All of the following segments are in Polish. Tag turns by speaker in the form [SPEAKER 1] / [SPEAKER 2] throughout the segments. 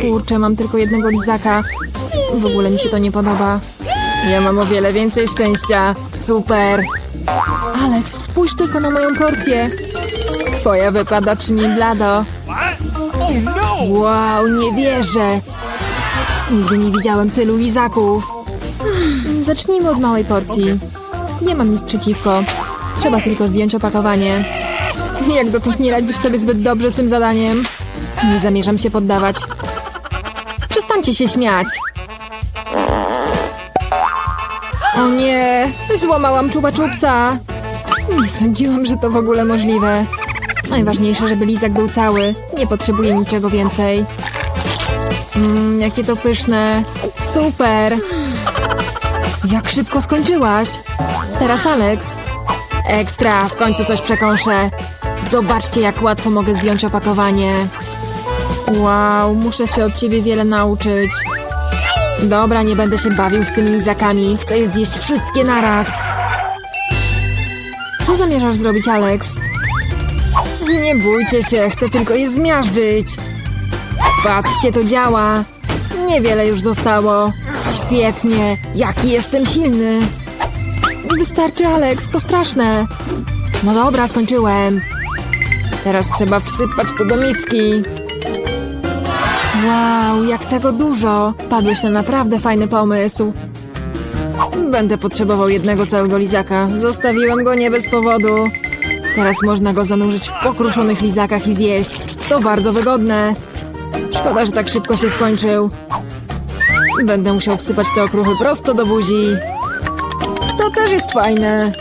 [SPEAKER 1] Kurczę, mam tylko jednego lizaka. W ogóle mi się to nie podoba. Ja mam o wiele więcej szczęścia. Super. Alex, spójrz tylko na moją porcję. Twoja wypada przy niej blado.
[SPEAKER 2] Oh no!
[SPEAKER 1] Wow, nie wierzę. Nigdy nie widziałem tylu lizaków. Zacznijmy od małej porcji. Nie mam nic przeciwko. Trzeba tylko zdjąć opakowanie. Jak dotąd nie radzisz sobie zbyt dobrze z tym zadaniem. Nie zamierzam się poddawać. Przestańcie się śmiać. O nie, złamałam czuba czupsa. Nie sądziłam, że to w ogóle możliwe. Najważniejsze, żeby lizak był cały. Nie potrzebuję niczego więcej. Mmm, jakie to pyszne. Super. Jak szybko skończyłaś. Teraz Alex. Ekstra, w końcu coś przekąszę. Zobaczcie, jak łatwo mogę zdjąć opakowanie. Wow, muszę się od ciebie wiele nauczyć. Dobra, nie będę się bawił z tymi lizakami. Chcę je zjeść wszystkie naraz. Co zamierzasz zrobić, Alex? Nie bójcie się, chcę tylko je zmiażdżyć. Patrzcie, to działa. Niewiele już zostało. Świetnie, jaki jestem silny. Wystarczy, Alex, to straszne. No dobra, skończyłem. Teraz trzeba wsypać to do miski. Wow, jak tego dużo. Padłeś na naprawdę fajny pomysł. Będę potrzebował jednego całego lizaka. Zostawiłem go nie bez powodu. Teraz można go zanurzyć w pokruszonych lizakach i zjeść. To bardzo wygodne. Szkoda, że tak szybko się skończył. Będę musiał wsypać te okruchy prosto do buzi. To też jest fajne.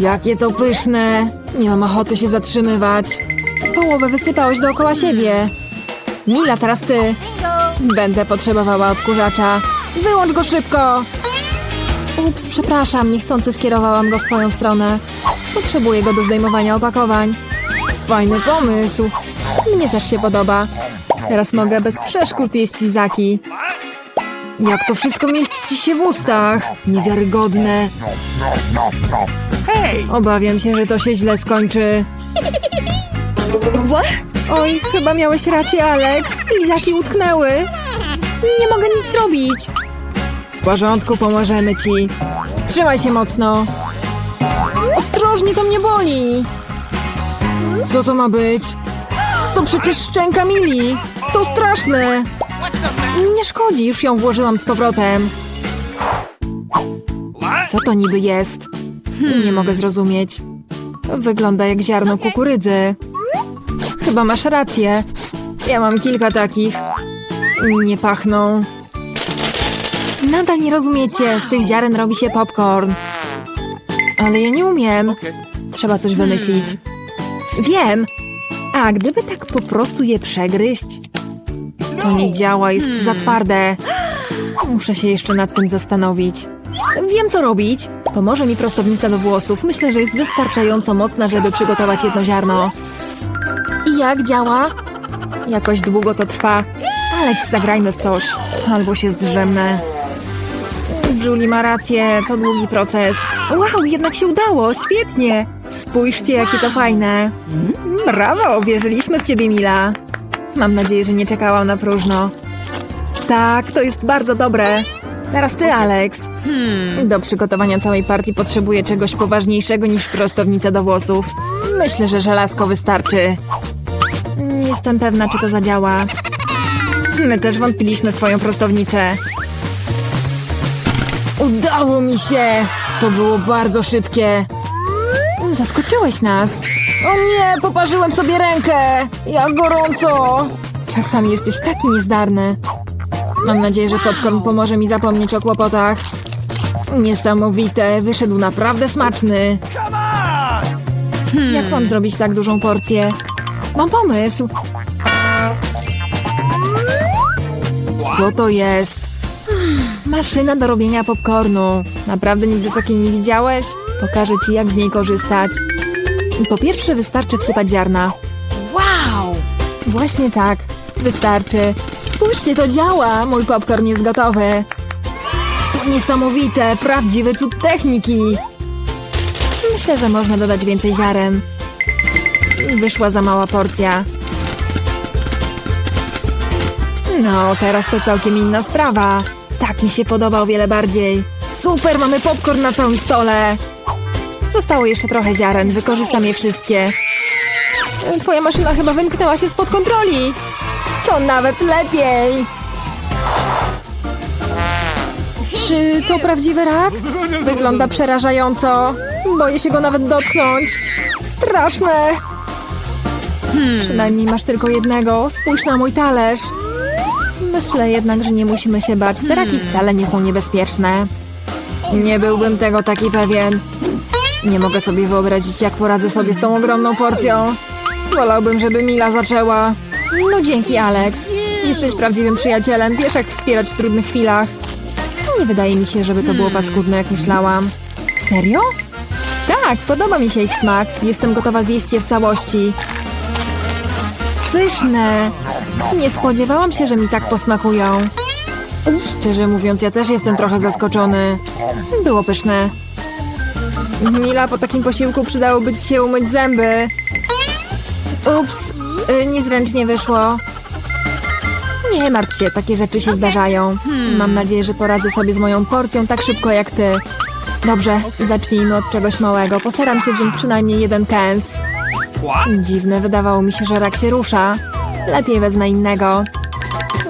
[SPEAKER 1] Jakie to pyszne. Nie mam ochoty się zatrzymywać. Połowę wysypałeś dookoła siebie. Mila, teraz ty. Będę potrzebowała odkurzacza. Wyłącz go szybko! Ups, przepraszam, niechcący skierowałam go w twoją stronę. Potrzebuję go do zdejmowania opakowań. Fajny pomysł. Mnie też się podoba. Teraz mogę bez przeszkód jeść lizaki. Jak to wszystko mieści się w ustach? Niewiarygodne. Obawiam się, że to się źle skończy. Oj, chyba miałeś rację, Alex. Lizaki utknęły. Nie mogę nic zrobić. W porządku, pomożemy ci. Trzymaj się mocno. Ostrożnie, to mnie boli. Co to ma być? To przecież szczęka Mili. To straszne. Nie szkodzi, już ją włożyłam z powrotem. Co to niby jest? Nie mogę zrozumieć. Wygląda jak ziarno kukurydzy. Chyba masz rację. Ja mam kilka takich. Nie pachną. Nadal nie rozumiecie. Z tych ziaren robi się popcorn. Ale ja nie umiem. Trzeba coś wymyślić. Wiem. A gdyby tak po prostu je przegryźć? To nie działa, jest za twarde. Muszę się jeszcze nad tym zastanowić. Wiem, co robić. Pomoże mi prostownica do włosów. Myślę, że jest wystarczająco mocna, żeby przygotować jedno ziarno. I jak działa? Jakoś długo to trwa. Alex, zagrajmy w coś. Albo się zdrzemnę. Julie ma rację, to długi proces. Wow, jednak się udało, świetnie. Spójrzcie, jakie to fajne. Brawo, wierzyliśmy w ciebie, Mila. Mam nadzieję, że nie czekałam na próżno. Tak, to jest bardzo dobre. Teraz ty, Alex. Do przygotowania całej partii potrzebuję czegoś poważniejszego niż prostownica do włosów. Myślę, że żelazko wystarczy. Jestem pewna, czy to zadziała. My też wątpiliśmy w twoją prostownicę. Udało mi się! To było bardzo szybkie. Zaskoczyłeś nas. O nie, poparzyłem sobie rękę! Jak gorąco! Czasami jesteś taki niezdarny. Mam nadzieję, że popcorn pomoże mi zapomnieć o kłopotach. Niesamowite, wyszedł naprawdę smaczny.
[SPEAKER 2] On!
[SPEAKER 1] Jak mam zrobić tak dużą porcję? Mam pomysł. Co to jest? Maszyna do robienia popcornu. Naprawdę nigdy takiej nie widziałeś? Pokażę ci, jak z niej korzystać. Po pierwsze wystarczy wsypać ziarna.
[SPEAKER 2] Wow!
[SPEAKER 1] Właśnie tak. Wystarczy. Spójrzcie, to działa! Mój popcorn jest gotowy. To niesamowite, prawdziwy cud techniki. Myślę, że można dodać więcej ziaren. Wyszła za mała porcja. No, teraz to całkiem inna sprawa. Tak mi się podoba o wiele bardziej. Super, mamy popcorn na całym stole. Zostało jeszcze trochę ziaren, wykorzystam je wszystkie. Twoja maszyna chyba wymknęła się spod kontroli. To nawet lepiej. Czy to prawdziwy rak? Wygląda przerażająco. Boję się go nawet dotknąć. Straszne. Przynajmniej masz tylko jednego. Spójrz na mój talerz. Myślę jednak, że nie musimy się bać. Te raki wcale nie są niebezpieczne. Nie byłbym tego taki pewien. Nie mogę sobie wyobrazić, jak poradzę sobie z tą ogromną porcją. Wolałbym, żeby Mila zaczęła. No dzięki, Alex. Jesteś prawdziwym przyjacielem. Wiesz, jak wspierać w trudnych chwilach. Nie wydaje mi się, żeby to było paskudne, jak myślałam. Serio? Tak, podoba mi się ich smak. Jestem gotowa zjeść je w całości. Pyszne! Nie spodziewałam się, że mi tak posmakują. Szczerze mówiąc, ja też jestem trochę zaskoczony. Było pyszne. Mila, po takim posiłku przydałoby ci się umyć zęby. Ups, y, niezręcznie wyszło. Nie martw się, takie rzeczy się zdarzają. Mam nadzieję, że poradzę sobie z moją porcją tak szybko jak ty. Dobrze, zacznijmy od czegoś małego. Postaram się wziąć przynajmniej jeden kęs. Dziwne, wydawało mi się, że rak się rusza. Lepiej wezmę innego.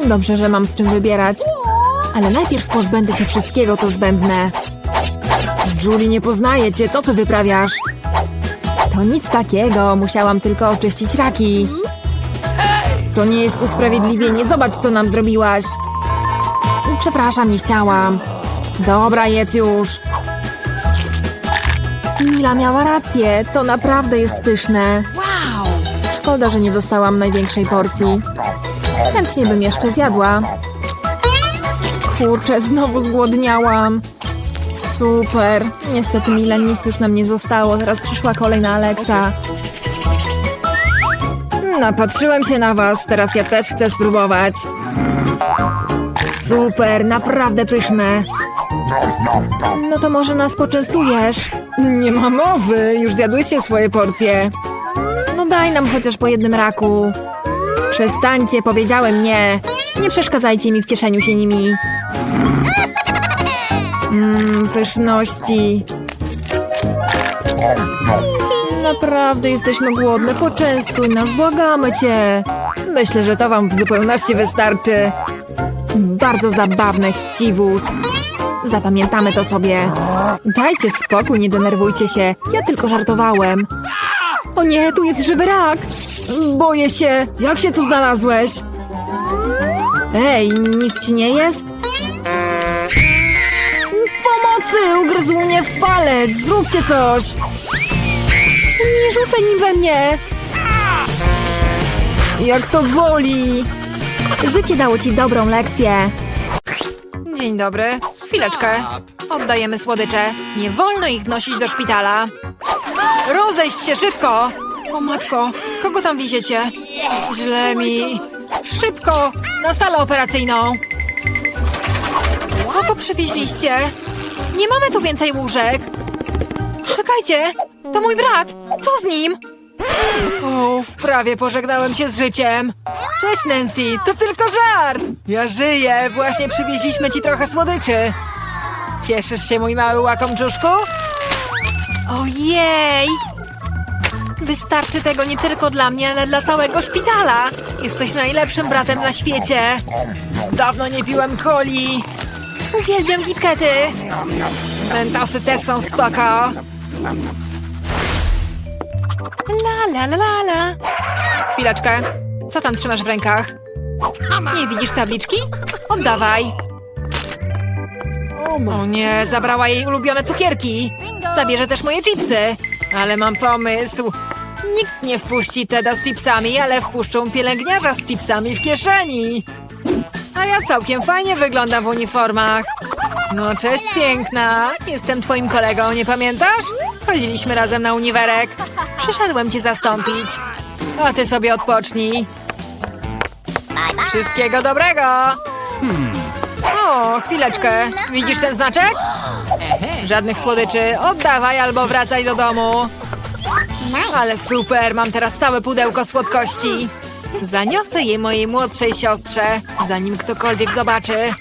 [SPEAKER 1] Dobrze, że mam w czym wybierać. Ale najpierw pozbędę się wszystkiego, co zbędne. Julie, nie poznaję cię, co ty wyprawiasz? To nic takiego, musiałam tylko oczyścić raki. To nie jest usprawiedliwienie, zobacz, co nam zrobiłaś. Przepraszam, nie chciałam. Dobra, jedz już. Mila miała rację, to naprawdę jest pyszne.
[SPEAKER 2] Wow.
[SPEAKER 1] Szkoda, że nie dostałam największej porcji. Chętnie bym jeszcze zjadła. Kurczę, znowu zgłodniałam. Super. Niestety Mila nic już nam nie zostało. Teraz przyszła kolej na Alexa. Napatrzyłem się na was, teraz ja też chcę spróbować. Super, naprawdę pyszne. No to może nas poczęstujesz? Nie ma mowy, już zjadłyście swoje porcje. No daj nam chociaż po jednym raku. Przestańcie, powiedziałem nie. Nie przeszkadzajcie mi w cieszeniu się nimi. Mmm, pyszności. Naprawdę jesteśmy głodne, poczęstuj nas, błagamy cię. Myślę, że to wam w zupełności wystarczy. Bardzo zabawne, chciwus. Zapamiętamy to sobie. Dajcie spokój, nie denerwujcie się. Ja tylko żartowałem. O nie, tu jest żywy rak! Boję się. Jak się tu znalazłeś? Ej, nic ci nie jest? Pomocy! Ugryzł mnie w palec! Zróbcie coś! Nie rzucaj nim we mnie! Jak to boli! Życie dało ci dobrą lekcję. Dzień dobry. Chwileczkę. Oddajemy słodycze. Nie wolno ich wnosić do szpitala. Rozejść się szybko! O matko, kogo tam wieziecie? Źle mi. Szybko! Na salę operacyjną! Kogo przywieźliście? Nie mamy tu więcej łóżek. Czekajcie, to mój brat. Co z nim? Uff, prawie pożegnałem się z życiem. Cześć Nancy, to tylko żart. Ja żyję, właśnie przywieźliśmy ci trochę słodyczy. Cieszysz się, mój mały łakomczuszku? Ojej! Wystarczy tego nie tylko dla mnie, ale dla całego szpitala. Jesteś najlepszym bratem na świecie. Dawno nie piłem coli. Uwielbiam kitkety. Mentasy też są spoko. La la la la la. Chwileczkę. Co tam trzymasz w rękach? Nie widzisz tabliczki? Oddawaj. O nie, zabrała jej ulubione cukierki. Zabierze też moje chipsy. Ale mam pomysł. Nikt nie wpuści Teda z chipsami, ale wpuszczą pielęgniarza z chipsami w kieszeni. A ja całkiem fajnie wyglądam w uniformach. No cześć piękna. Jestem twoim kolegą, nie pamiętasz? Chodziliśmy razem na uniwerek. Przyszedłem cię zastąpić. A ty sobie odpocznij. Wszystkiego dobrego. O, chwileczkę. Widzisz ten znaczek? Żadnych słodyczy. Oddawaj albo wracaj do domu. Ale super, mam teraz całe pudełko słodkości. Zaniosę je mojej młodszej siostrze, zanim ktokolwiek zobaczy.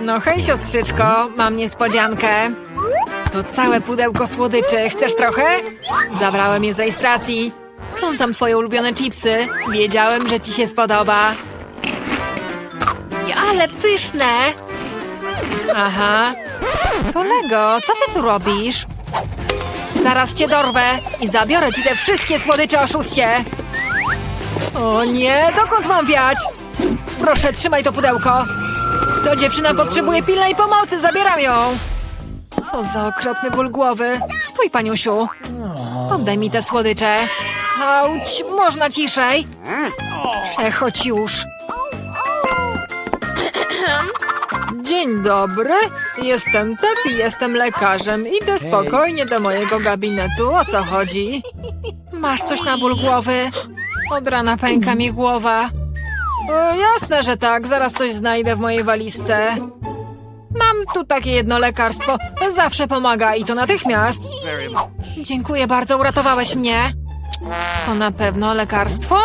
[SPEAKER 1] No hej, siostrzyczko, mam niespodziankę. To całe pudełko słodyczy. Chcesz trochę? Zabrałem je z rejestracji. Są tam twoje ulubione chipsy. Wiedziałem, że ci się spodoba. Ale pyszne! Aha. Kolego, co ty tu robisz? Zaraz cię dorwę i zabiorę ci te wszystkie słodycze oszuście. O nie, dokąd mam wiać? Proszę, trzymaj to pudełko. To dziewczyna potrzebuje pilnej pomocy, zabieram ją. Co za okropny ból głowy. Stój, paniusiu. Oddaj mi te słodycze. Auć, można ciszej? Przechodź już. Dzień dobry. Jestem Ted i jestem lekarzem. Idę spokojnie do mojego gabinetu. O co chodzi? Masz coś na ból głowy? Od rana pęka mi głowa. E, jasne, że tak. Zaraz coś znajdę w mojej walizce. Mam tu takie jedno lekarstwo. Zawsze pomaga i to natychmiast. Dziękuję bardzo, uratowałeś mnie. To na pewno lekarstwo?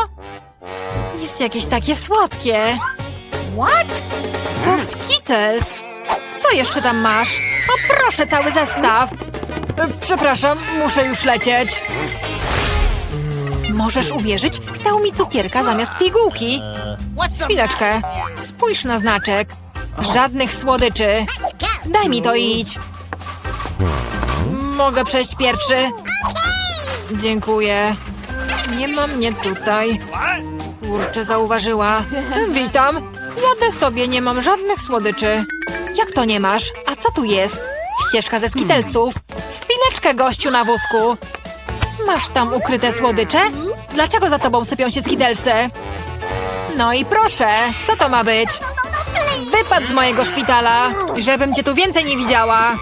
[SPEAKER 1] Jest jakieś takie słodkie.
[SPEAKER 2] What?
[SPEAKER 1] To Skittles. Co jeszcze tam masz? O proszę, cały zestaw. E, Przepraszam, muszę już lecieć. Możesz uwierzyć, dał mi cukierka zamiast pigułki. Chwileczkę. Spójrz na znaczek. Żadnych słodyczy. Daj mi to idź. Mogę przejść pierwszy? Dziękuję. Nie ma mnie tutaj. Kurczę, zauważyła. Witam. Jadę sobie, nie mam żadnych słodyczy. Jak to nie masz? A co tu jest? Ścieżka ze skitelsów. Chwileczkę, gościu na wózku. Masz tam ukryte słodycze? Dlaczego za tobą sypią się skitelsy? No i proszę, co to ma być? Wypad z mojego szpitala, żebym cię tu więcej nie widziała.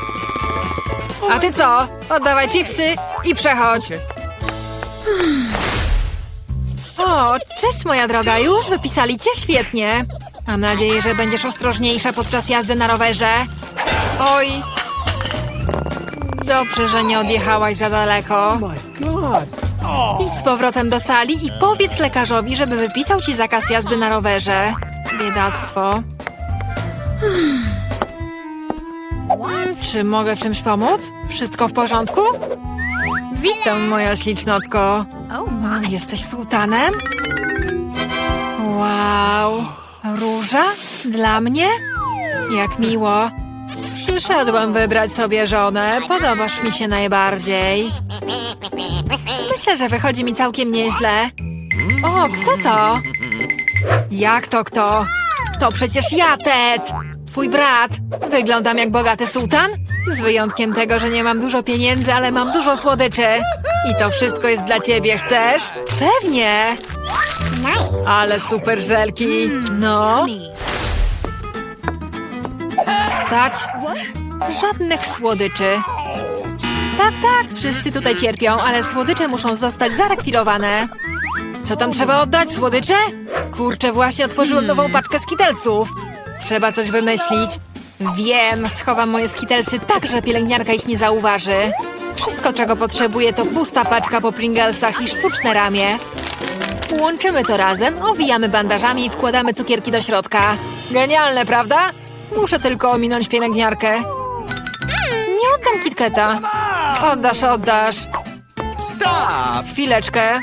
[SPEAKER 1] A ty co? Oddawaj chipsy i przechodź. O, cześć moja droga, już wypisali cię świetnie. Mam nadzieję, że będziesz ostrożniejsza podczas jazdy na rowerze. Oj. Dobrze, że nie odjechałaś za daleko.
[SPEAKER 2] my god.
[SPEAKER 1] Idź z powrotem do sali i powiedz lekarzowi, żeby wypisał ci zakaz jazdy na rowerze. Biedactwo. Czy mogę w czymś pomóc? Wszystko w porządku? Witam, moja ślicznotko. O, jesteś sułtanem? Wow. Róża? Dla mnie? Jak miło. Przyszedłem wybrać sobie żonę. Podobasz mi się najbardziej. Myślę, że wychodzi mi całkiem nieźle. O, kto to? Jak to kto? To przecież ja, Ted! Twój brat. Wyglądam jak bogaty sułtan? Z wyjątkiem tego, że nie mam dużo pieniędzy, ale mam dużo słodyczy. I to wszystko jest dla ciebie, chcesz? Pewnie! Ale super żelki. No. Stać. Żadnych słodyczy. Tak, tak, wszyscy tutaj cierpią, ale słodycze muszą zostać zarekwirowane. Co tam trzeba oddać, słodycze? Kurczę, właśnie otworzyłem nową paczkę skitelsów. Trzeba coś wymyślić. Wiem, schowam moje skitelsy tak, że pielęgniarka ich nie zauważy. Wszystko, czego potrzebuję, to pusta paczka po Pringlesach i sztuczne ramię. Łączymy to razem, owijamy bandażami i wkładamy cukierki do środka. Genialne, prawda? Muszę tylko ominąć pielęgniarkę. Nie oddam KitKata. Oddasz, oddasz.
[SPEAKER 2] Stop.
[SPEAKER 1] Chwileczkę.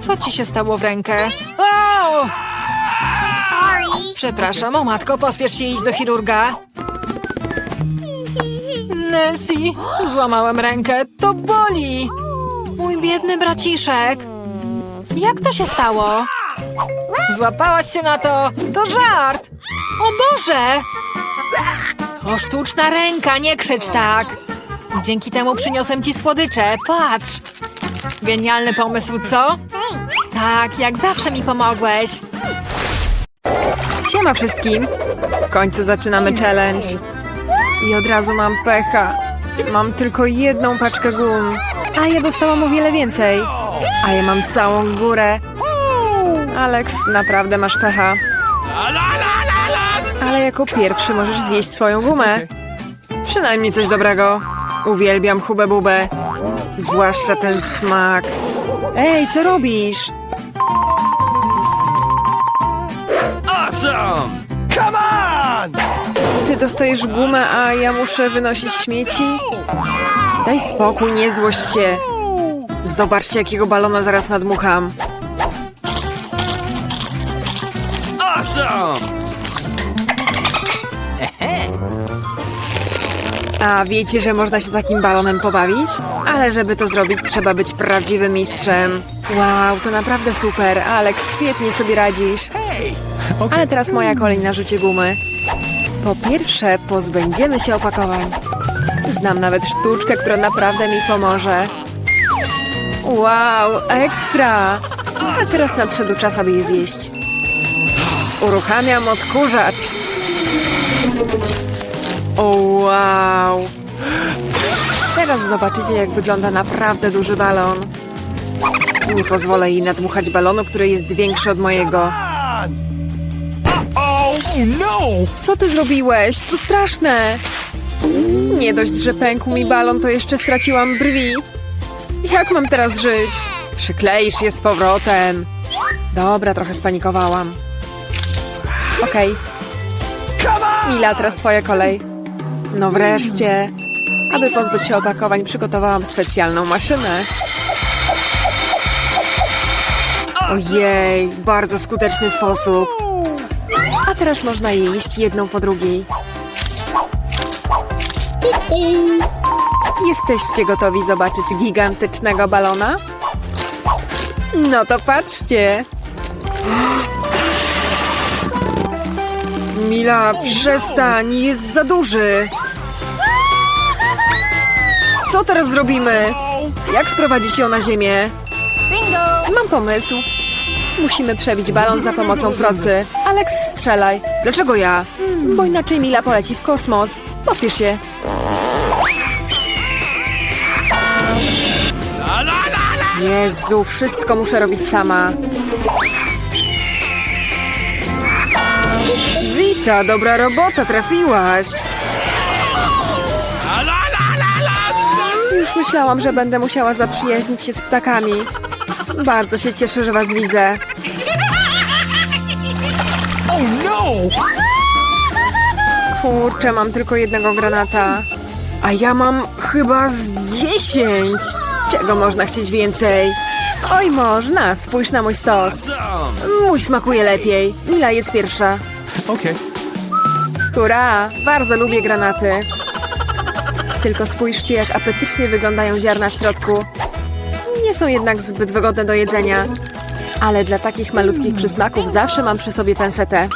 [SPEAKER 1] Co ci się stało w rękę? O! Przepraszam, o matko, pospiesz się iść do chirurga. Nancy, złamałem rękę, to boli. Mój biedny braciszek. Jak to się stało? Złapałaś się na to, to żart. O Boże! To sztuczna ręka, nie krzycz tak. Dzięki temu przyniosłem ci słodycze, patrz. Genialny pomysł, co? Tak, jak zawsze mi pomogłeś.
[SPEAKER 3] Siema wszystkim! W końcu zaczynamy challenge. I od razu mam pecha. Mam tylko jedną paczkę gum. A ja dostałam o wiele więcej. A ja mam całą górę. Alex, naprawdę masz pecha. Ale jako pierwszy możesz zjeść swoją gumę. Przynajmniej coś dobrego. Uwielbiam hubę bubę. Zwłaszcza ten smak. Ej, co robisz? Come on!
[SPEAKER 1] Ty dostajesz gumę, a ja muszę wynosić śmieci? Daj spokój, nie złość się. Zobaczcie, jakiego balona zaraz nadmucham.
[SPEAKER 2] Awesome!
[SPEAKER 1] A wiecie, że można się takim balonem pobawić? Ale żeby to zrobić, trzeba być prawdziwym mistrzem. Wow, to naprawdę super. Alex, świetnie sobie radzisz. Ale teraz moja kolej na rzucie gumy. Po pierwsze, pozbędziemy się opakowań. Znam nawet sztuczkę, która naprawdę mi pomoże. Wow, ekstra! A teraz nadszedł czas, aby je zjeść. Uruchamiam odkurzacz. O, wow! Teraz zobaczycie, jak wygląda naprawdę duży balon. Nie pozwolę jej nadmuchać balonu, który jest większy od mojego. Co ty zrobiłeś? To straszne! Nie dość, że pękł mi balon, to jeszcze straciłam brwi. Jak mam teraz żyć? Przykleisz je z powrotem. Dobra, trochę spanikowałam. Okej. Mila, teraz twoja kolej. No wreszcie. Aby pozbyć się opakowań, przygotowałam specjalną maszynę. Ojej, bardzo skuteczny sposób. A teraz można je jeść jedną po drugiej. Jesteście gotowi zobaczyć gigantycznego balona? No to patrzcie. Mila, przestań, jest za duży. Co teraz zrobimy? Jak sprowadzić ją na ziemię? Mam pomysł. Musimy przebić balon za pomocą procy. Alex, strzelaj. Dlaczego ja? Bo inaczej Mila poleci w kosmos. Pospiesz się. Jezu, wszystko muszę robić sama. Wita, dobra robota, trafiłaś. Już myślałam, że będę musiała zaprzyjaźnić się z ptakami. Bardzo się cieszę, że was widzę.
[SPEAKER 2] Oh no!
[SPEAKER 1] Kurczę, mam tylko jednego granata. A ja mam chyba z dziesięć. Czego można chcieć więcej? Oj, można. Spójrz na mój stos. Mój smakuje lepiej. Mila jest pierwsza.
[SPEAKER 2] Okay.
[SPEAKER 1] Hurra! Bardzo lubię granaty. Tylko spójrzcie, jak apetycznie wyglądają ziarna w środku. Nie są jednak zbyt wygodne do jedzenia. Ale dla takich malutkich przysmaków zawsze mam przy sobie pensetę.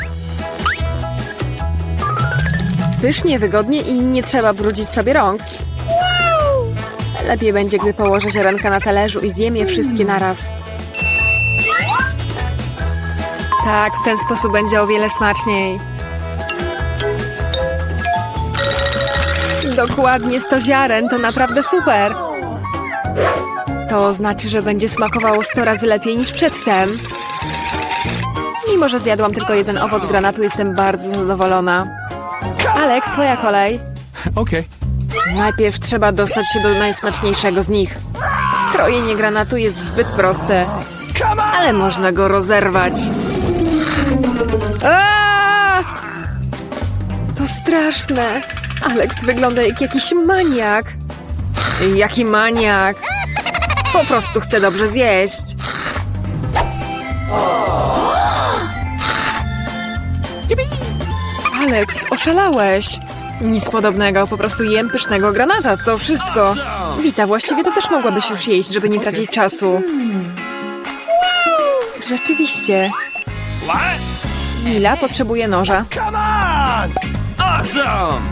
[SPEAKER 1] Pysznie, wygodnie i nie trzeba brudzić sobie rąk. Lepiej będzie, gdy położę ziarenka na talerzu i zjem je wszystkie naraz. Tak, w ten sposób będzie o wiele smaczniej. Dokładnie 100 ziaren, to naprawdę super. To znaczy, że będzie smakowało 100 razy lepiej niż przedtem. Mimo, że zjadłam tylko jeden owoc granatu, jestem bardzo zadowolona. Alex, twoja kolej.
[SPEAKER 2] Okay.
[SPEAKER 1] Najpierw trzeba dostać się do najsmaczniejszego z nich. Krojenie granatu jest zbyt proste, ale można go rozerwać. Aaaa! To straszne. Alex wygląda jak jakiś maniak. Jaki maniak? Po prostu chce dobrze zjeść. Alex, oszalałeś. Nic podobnego, po prostu jem pysznego granata, to wszystko. Wita, właściwie to też mogłabyś już jeść, żeby nie tracić czasu. Rzeczywiście. Mila potrzebuje noża.
[SPEAKER 2] Come on! Awesome!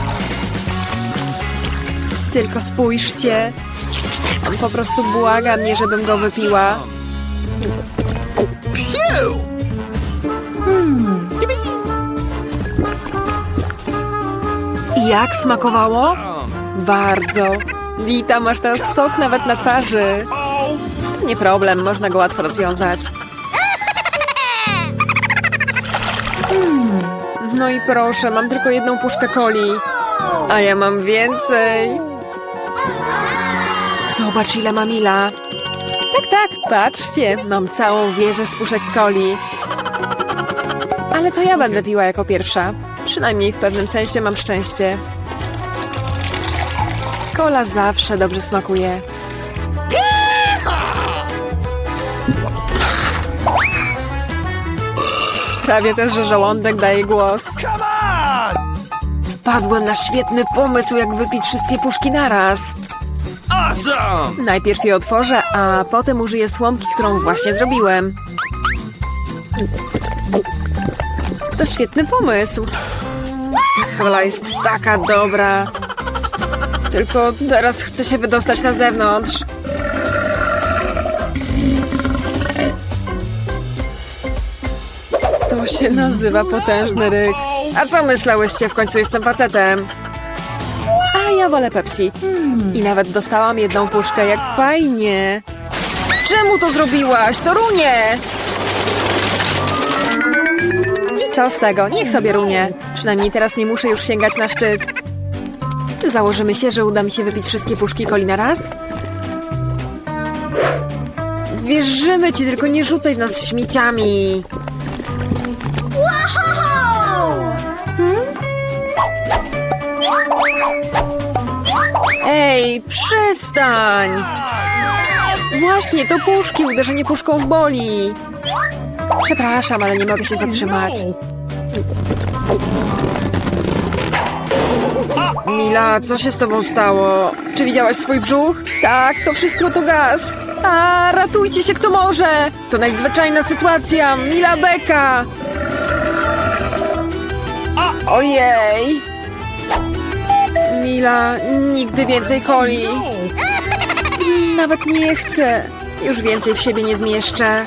[SPEAKER 1] Tylko spójrzcie. On po prostu błaga mnie, żebym go wypiła. Jak smakowało? Bardzo. Wita, masz teraz sok nawet na twarzy. Nie problem, można go łatwo rozwiązać. Mm, No i proszę, mam tylko jedną puszkę coli. A ja mam więcej. Zobacz, ile ma Mila. Tak, tak, patrzcie, mam całą wieżę z puszek coli. Ale to ja będę piła jako pierwsza. Przynajmniej w pewnym sensie mam szczęście. Kola zawsze dobrze smakuje. Sprawię też, że żołądek daje głos. Wpadłem na świetny pomysł, jak wypić wszystkie puszki naraz. Najpierw je otworzę, a potem użyję słomki, którą właśnie zrobiłem. To świetny pomysł. Kola jest taka dobra. Tylko teraz chcę się wydostać na zewnątrz. To się nazywa potężny ryk. A co myślałyście? W końcu jestem facetem. A ja wolę Pepsi. I nawet dostałam jedną puszkę, jak fajnie. Czemu to zrobiłaś? To runie! I co z tego? Niech sobie runie. Przynajmniej teraz nie muszę już sięgać na szczyt. Założymy się, że uda mi się wypić wszystkie puszki coli na raz? Wierzymy ci, tylko nie rzucaj w nas śmieciami. Ej, przestań! Właśnie, to puszki, uderzenie puszką w boli. Przepraszam, ale nie mogę się zatrzymać. Mila, co się z tobą stało? Czy widziałaś swój brzuch? Tak, to wszystko to gaz. A, ratujcie się kto może! To nadzwyczajna sytuacja! Mila Beka! Ojej! Mila, nigdy więcej coli. Nawet nie chcę. Już więcej w siebie nie zmieszczę.